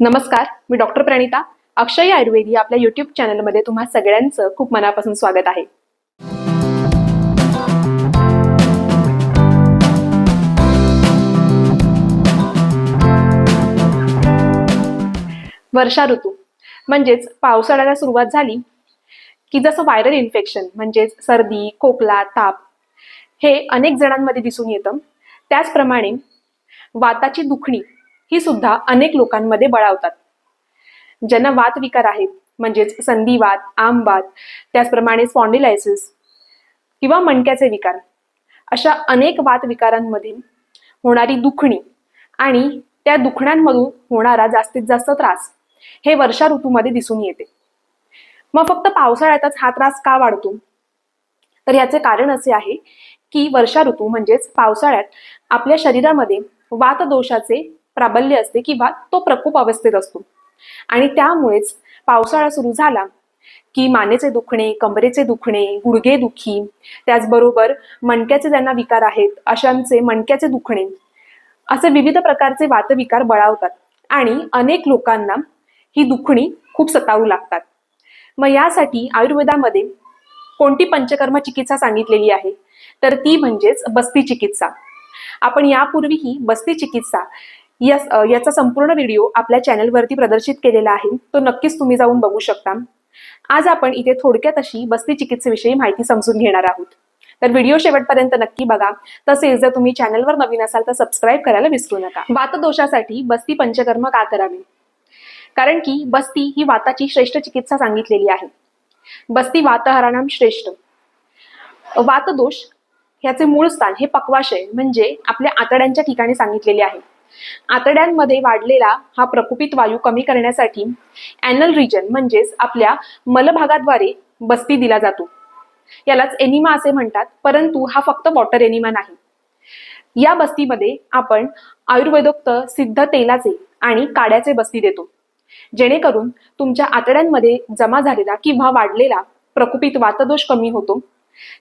नमस्कार मी डॉक्टर प्रणिता. अक्षय आयुर्वेद या आपल्या युट्यूब चॅनलमध्ये तुम्हा सगळ्यांचं खूप मनापासून स्वागत आहे. वर्षा ऋतू म्हणजेच पावसाळ्याला सुरुवात झाली की जसं व्हायरल इन्फेक्शन म्हणजेच सर्दी खोकला ताप हे अनेक जणांमध्ये दिसून येतं. त्याचप्रमाणे वाताची दुखणी ही सुद्धा अनेक लोकांमध्ये बळावतात. ज्यांना वात विकार आहेत म्हणजेच संधिवात आमवात त्याचप्रमाणे स्पॉन्डिलायसिस किंवा मणक्याचे विकार अशा अनेक वात विकारांमध्ये होणारी दुखणी आणि त्या दुखण्यांमधून होणारा जास्तीत जास्त त्रास हे वर्षा ऋतूमध्ये दिसून येते. मग फक्त पावसाळ्यातच हा त्रास का वाढतो? तर याचे कारण असे आहे की वर्षा ऋतू म्हणजेच पावसाळ्यात आपल्या शरीरामध्ये वातदोषाचे प्राबल्य असते किंवा तो प्रकोप अवस्थेत असतो. आणि त्यामुळेच पावसाळा सुरू झाला की मानेचे दुखणे कमरेचे दुखणे गुडघे दुखी त्याचबरोबर मणक्याचे ज्यांना विकार आहेत अशांचे मणक्याचे दुखणे असे विविध प्रकारचे वातविकार बळावतात आणि अनेक लोकांना ही दुखणी खूप सतावू लागतात. मग यासाठी आयुर्वेदामध्ये कोणती पंचकर्म चिकित्सा सांगितलेली आहे? तर ती म्हणजेच बस्ती चिकित्सा. आपण यापूर्वीही बस्ती चिकित्सा या याचा संपूर्ण व्हिडिओ आपल्या चॅनलवरती प्रदर्शित केलेला आहे. तो नक्कीच तुम्ही जाऊन बघू शकता. आज आपण इथे थोडक्यात अशी बस्ती चिकित्सेविषयी माहिती समजून घेणार आहोत. तर व्हिडिओ शेवटपर्यंत नक्की बघा. तसेच जर तुम्ही चॅनलवर नवीन असाल तर सबस्क्राईब करायला विसरू नका. वातदोषासाठी बस्ती पंचकर्म का करावे? कारण की बस्ती ही वाताची श्रेष्ठ चिकित्सा सांगितलेली आहे. बस्ती वातहराणाम श्रेष्ठ. वातदोष ह्याचे मूळ स्थान हे पक्वाशय म्हणजे आपल्या आतड्यांच्या ठिकाणी सांगितलेले आहे. आतड्यांमध्ये वाढलेला हा प्रकुपित वायू कमी करण्यासाठी अॅनल रिजन म्हणजेच आपल्या मलभागाद्वारे बस्ती दिला जातो. यालाच एनिमा असे म्हणतात परंतु हा फक्त वॉटर एनिमा नाही. या बस्तीमध्ये आपण आयुर्वेदोक्त सिद्ध तेलाचे आणि काड्याचे बस्ती देतो. जेणेकरून तुमच्या आतड्यांमध्ये जमा झालेला किंवा वाढलेला प्रकुपित वातदोष कमी होतो.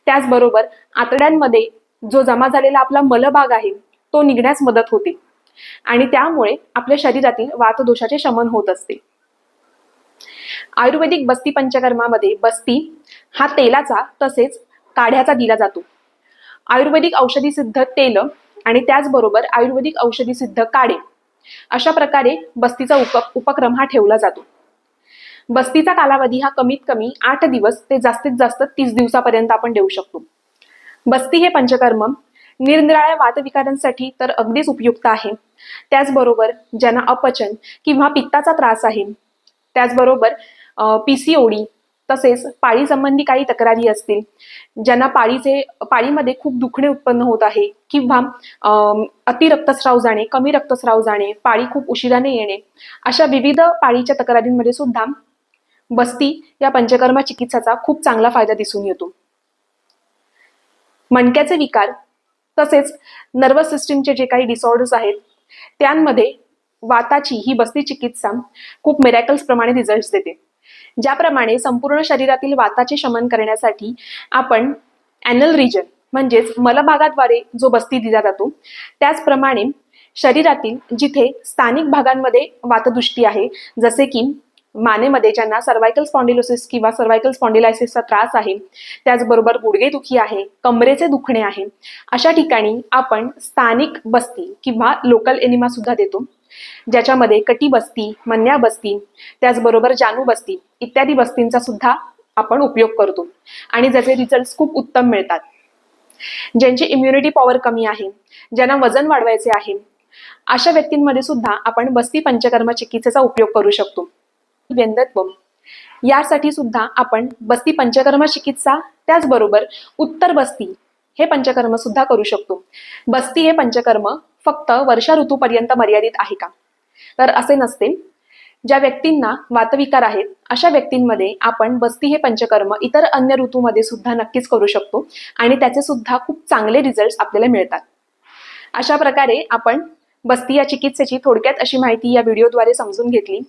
त्याचबरोबर आतड्यांमध्ये जो जमा झालेला आपला मलभाग आहे तो निघण्यास मदत होते. आणि त्यामुळे आपल्या शरीरातील वातदोषाचे शमन होत असते. आयुर्वेदिक बस्ती पंचकर्मामध्ये बस्ती हा तेलाचा तसेच काढ्याचा दिला जातो. आयुर्वेदिक औषधी सिद्ध तेल आणि त्याचबरोबर आयुर्वेदिक औषधी सिद्ध काढे अशा प्रकारे बस्तीचा उप उपक्रम हा ठेवला जातो. बस्तीचा कालावधी हा कमीत कमी आठ दिवस ते जास्तीत जास्त तीस दिवसापर्यंत आपण देऊ शकतो. बस्ती हे पंचकर्म निरनिराळ्या वातविकारांसाठी तर अगदीच उपयुक्त आहे. त्याचबरोबर ज्यांना अपचन किंवा पित्ताचा त्रास आहे त्याचबरोबर पीसीओडी तसेच पाळी संबंधी काही तक्रारी असतील ज्यांना पाळीचे पाळीमध्ये खूप दुखणे उत्पन्न होत आहे किंवा अति रक्तस्राव जाणे कमी रक्तस्राव जाणे पाळी खूप उशिराने येणे अशा विविध पाळीच्या तक्रारींमध्ये सुद्धा बस्ती या पंचकर्मा चिकित्साचा खूप चांगला फायदा दिसून येतो. मणक्याचे विकार तसेच नर्वस सिस्टीमचे जे काही डिसऑर्डर्स आहेत त्यांमध्ये वाताची ही बस्ती चिकित्सा खूप मिरॅकल्स प्रमाणे रिझल्ट देते. ज्याप्रमाणे संपूर्ण शरीरातील वाताचे शमन करण्यासाठी आपण अॅनल रिजन म्हणजेच मलभागाद्वारे जो बस्ती दिला जातो त्याचप्रमाणे शरीरातील जिथे स्थानिक भागांमध्ये वातदृष्टी आहे जसे की मानेमध्ये ज्यांना सर्वायकल स्पॉन्डिलोसिस किंवा सर्वायकल स्पॉन्डिलायसिसचा त्रास आहे त्याचबरोबर गुडघेदुखी आहे कमरेचे दुखणे आहे अशा ठिकाणी आपण स्थानिक बस्ती किंवा लोकल एनिमा सुद्धा देतो. ज्याच्यामध्ये कटी बस्ती मन्या बस्ती त्याचबरोबर जानू बस्ती इत्यादी बस्तींचा सुद्धा आपण उपयोग करतो. आणि ज्याचे रिझल्ट खूप उत्तम मिळतात. ज्यांची इम्युनिटी पॉवर कमी आहे ज्यांना वजन वाढवायचे आहे अशा व्यक्तींमध्ये सुद्धा आपण बस्ती पंचकर्म चिकित्सेचा उपयोग करू शकतो. व्यंगत्व यासाठी सुद्धा आपण बस्ती पंचकर्म चिकित्सा त्याचबरोबर उत्तर बस्ती हे पंचकर्म सुद्धा करू शकतो. बस्ती हे पंचकर्म फक्त वर्षा ऋतूपर्यंत मर्यादित आहे का? तर असे नसते. ज्या व्यक्तींना वातविकार आहेत अशा व्यक्तींमध्ये आपण बस्ती हे पंचकर्म इतर अन्य ऋतूमध्ये सुद्धा नक्कीच करू शकतो आणि त्याचे सुद्धा खूप चांगले रिझल्ट आपल्याला मिळतात. अशा प्रकारे आपण बस्ती या चिकित्सेची थोडक्यात अशी माहिती या व्हिडिओद्वारे समजून घेतली.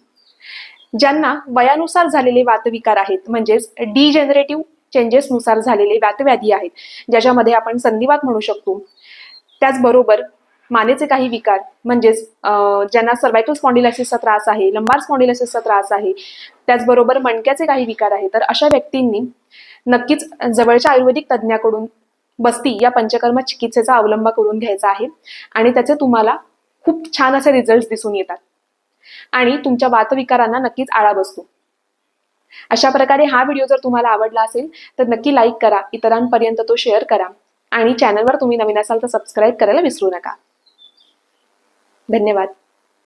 ज्यांना वयानुसार झालेले वातविकार आहेत म्हणजेच डिजेनरेटिव्ह चेंजेसनुसार झालेले वातव्याधी आहेत ज्याच्यामध्ये आपण संधिवात म्हणू शकतो. त्याचबरोबर मानेचे काही विकार म्हणजेच ज्यांना सर्वायकल स्पॉन्डिलायसिसचा त्रास आहे लंबार स्पॉन्डिलायसिसचा त्रास आहे त्याचबरोबर मणक्याचे काही विकार आहे तर अशा व्यक्तींनी नक्कीच जवळच्या आयुर्वेदिक तज्ज्ञाकडून बस्ती या पंचकर्म चिकित्सेचा अवलंब करून घ्यायचा आहे आणि त्याचे तुम्हाला खूप छान असे रिझल्ट दिसून येतात. आणि तुमच्या वातविकारांना नक्कीच आळा बसतो. अशा प्रकारे हा व्हिडिओ जर तुम्हाला आवडला असेल तर नक्की लाईक करा इतरांपर्यंत तो शेअर करा आणि चॅनलवर तुम्ही नवीन असाल तर सबस्क्राईब करायला विसरू नका. धन्यवाद.